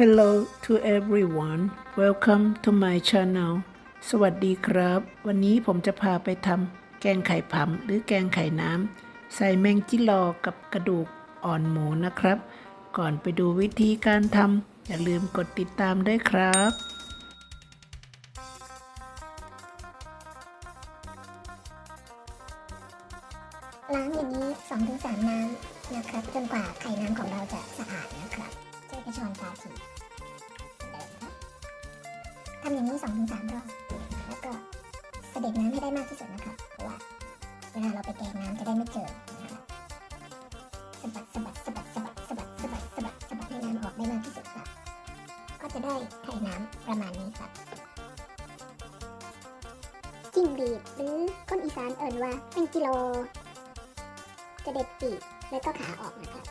Hello to everyone welcome to my channel สวัสดีครับ วันนี้ผมจะพาไปทำแกงไข่ผำหรือแกงไข่น้ำใส่แมงจิลอกับกระดูกอ่อนหมูนะครับ ก่อนไปดูวิธีการทำอย่าลืมกดติดตามด้วยครับ ล้างอย่างนี้2อถึงสน้ำนะครับ จนกว่าไข่น้ำของเราจะสะอาดนะครับ ชอนตาถีบเดินครับทำอย่างนี้2องถึงสามรอบแล้วก็เสด็จน้ำให้ได้มากที่สุดนะครับเพราะว่าเวลาเราไปแกงน้ำจะได้ไม่เจอสะบัดสะบัดสะบัดสะบัดสะบัดสะบัดสะบัดสะบัดให้น้ำออกได้มากที่สุดครับก็จะได้ไข่น้ำประมาณนี้ครับจิ้งหรีดหรือคนอีสานเอิ่นว่าเป็นกิโล จะเด็ดปีกแล้วก็ขาออกนะครับ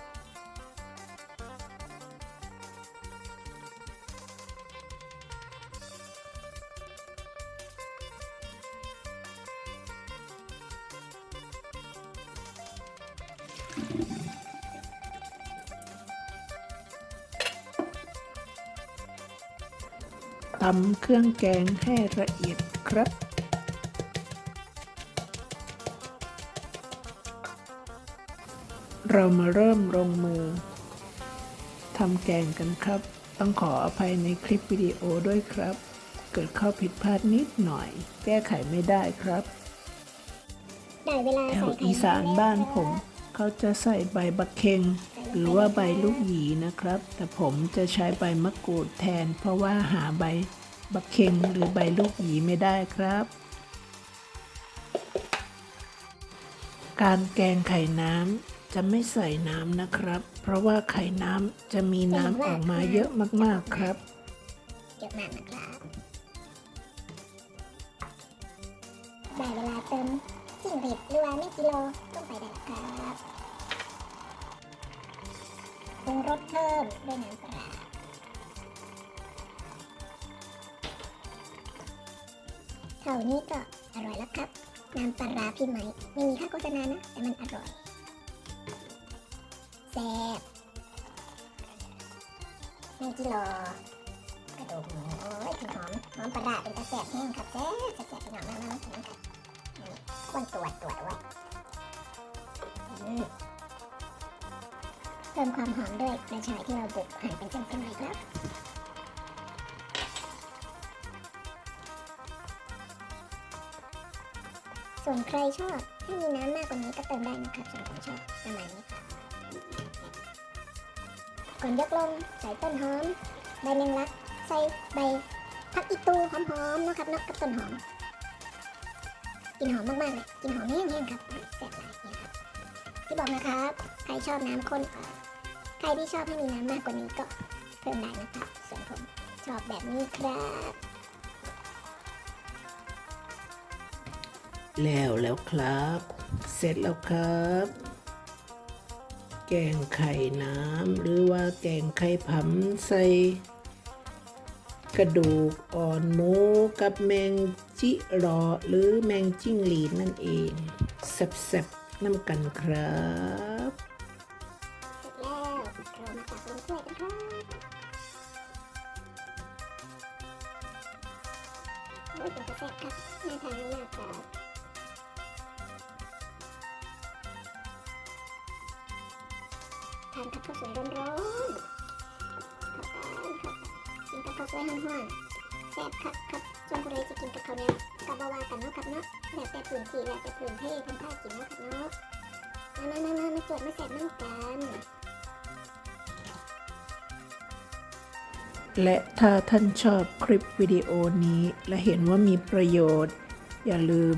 ตำเครื่องแกงให้ละเอียดครับ เรามาเริ่มลงมือทำแกงกันครับ ต้องขออภัยในคลิปวิดีโอด้วยครับ เกิดข้อผิดพลาดนิดหน่อย แก้ไขไม่ได้ครับได้เวลาแถใส่วไข่อีสานบ้านผม เขาจะใส่ใบบักเคงหรือว่าใบลูกหยีนะครับ แต่ผมจะใช้ใบมะกรูดแทน เพราะว่าหาใบบักเคงหรือใบลูกหยีไม่ได้ครับ การแกงไข่น้ำจะไม่ใส่น้ำนะครับ เพราะว่าไข่น้ำจะมีน้ำออกมาเยอะมากๆครับเยอะมากนะครับได้เวลาเติมจิ้งหรีดหรือว่าไม่กิโลลงไปได้แล้วครับ สเพิ่มด้วยน้ำปลาเท่านี้ก็อร่อยแล้วครับ น้ำปลาร้าพี่ไหมไม่มีค่าโฆษณานะ แต่มันอร่อยแซ่บแมงกิโลกระดูกหมูโอ้ยหอมหอมปลาร้าเป็นตะแสบแห้งครับแซ่บแซ่บพี่น้องมากมากมากครับนี่ข้นตรวจตรวจไว้อืม เพิ่มความหอมด้วยกระชายที่เราบุกหั่นเป็นเส้นๆเลยครับส่วนใครชอบให้มีน้ำมากกว่านี้ก็เติมได้นะครับส่วนผมชอบประมาณนี้ครับก่อนยกลงใส่ต้นหอม ใบแมงลัก ใส่ใบผักอีตูหอมๆนะครับเนาะกับต้นหอมกลินหอมมากๆเลยกลินหอมแห้งๆครับแซ่บหลายเนี่ยครับ ที่บอกนะครับ ใครชอบน้ำข้นใครที่ชอบให้มีน้ำมากกว่านี้ก็เพิ่มได้นะครับ ส่วนผมชอบแบบนี้ครับ แล้วแล้วครับ เสร็จแล้วครับ แกงไข่น้ำหรือว่าแกงไข่ผำใส่กระดูกอ่อนหมูกับแมงจิรอหรือแมงจิ้งหรีดนั่นเองแซ่บๆ น้ำกันครับเสร็จแล้วเรามตักลงถ้วยกันครับโอ้ยเดี๋ยวจะแซ่บครับน่าทานมากครับทานกับข้าวสวยร้อนๆเข้าไปเข้าไปกินกับข้าวสวยห้อนๆแซ่บครับครับส่วนผู้ใดจะกินกับข้าวเหนียวก็บ่ว่ากันเนาะครับเนาะ แล้วแต่พื้นที่แล้วแต่พื้นที่เพิ่นพากินเนาะครับเนาะมามามามามาจดมาแซ่บน้ำกันและถ้าท่านชอบคลิปวิดีโอนี้ และเห็นว่ามีประโยชน์ อย่าลืม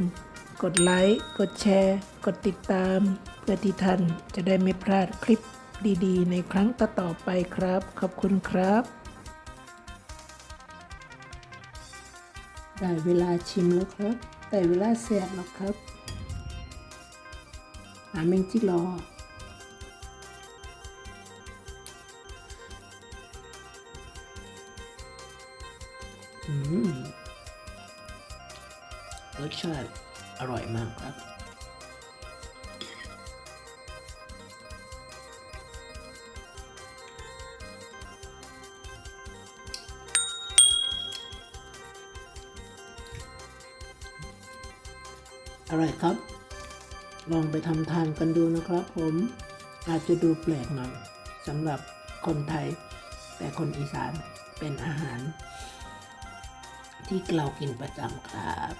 กดไลค์กดแชร์ กดติดตาม เพื่อที่ท่านจะได้ไม่พลาดคลิปดีๆ ในครั้งต่อๆไปครับ ขอบคุณครับ ได้เวลาชิมแล้วครับ แต่เวลาเสบหรอกครับหาเมงจิรออืมรสชาติอร่อยมากครับ อร่อยครับ ลองไปทำทานกันดูนะครับ ผมอาจจะดูแปลกหน่อยสำหรับคนไทย แต่คนอีสานเป็นอาหาร ที่เรากินประจำครับ